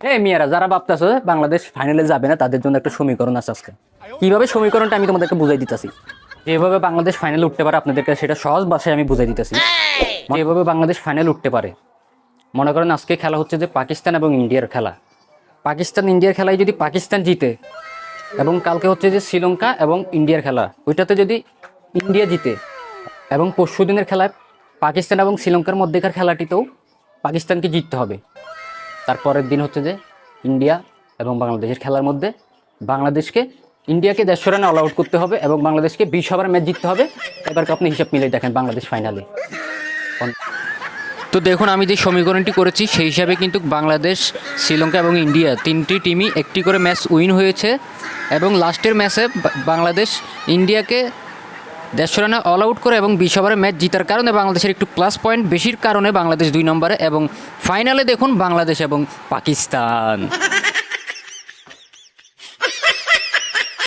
এই মেয়েরা যারা ভাবতেছে বাংলাদেশ ফাইনালে যাবে না, তাদের জন্য একটা সমীকরণ আছে আজকে। কীভাবে সমীকরণটা আমি তোমাদেরকে বুঝাই দিতেছি? যেভাবে বাংলাদেশ ফাইনালে উঠতে পারে আপনাদেরকে সেটা সহজ ভাষায় আমি বুঝাই দিতেছি। যেভাবে বাংলাদেশ ফাইনাল উঠতে পারে, মনে করেন আজকে খেলা হচ্ছে যে পাকিস্তান এবং ইন্ডিয়ার খেলা। পাকিস্তান, ইন্ডিয়ার খেলায় যদি পাকিস্তান জিতে এবং কালকে হচ্ছে যে শ্রীলঙ্কা এবং ইন্ডিয়ার খেলা, ওইটাতে যদি ইন্ডিয়া জিতে এবং পরশু দিনের খেলায় পাকিস্তান এবং শ্রীলঙ্কার মধ্যেকার খেলাটিতেও পাকিস্তানকে জিততে হবে। তারপরের দিন হচ্ছে যে ইন্ডিয়া এবং বাংলাদেশের খেলার মধ্যে বাংলাদেশকে, ইন্ডিয়াকে দেড়শো রানে অল আউট করতে হবে এবং বাংলাদেশকে বিশ ওভার ম্যাচ জিততে হবে এবার আপনি হিসাব মিলে দেখেন বাংলাদেশ ফাইনালে তো দেখুন, আমি যে সমীকরণটি করেছি, সেই হিসাবে কিন্তু বাংলাদেশ, শ্রীলঙ্কা এবং ইন্ডিয়া তিনটি টিমই একটি করে ম্যাচ উইন হয়েছে এবং লাস্টের ম্যাচে বাংলাদেশ, ইন্ডিয়াকে দেড়শো রানে অল আউট করে এবং বিশ ওভারে ম্যাচ জিতার কারণে বাংলাদেশের একটু প্লাস পয়েন্ট বেশির কারণে বাংলাদেশ দুই নম্বরে এবং ফাইনালে দেখুন বাংলাদেশ এবং পাকিস্তান।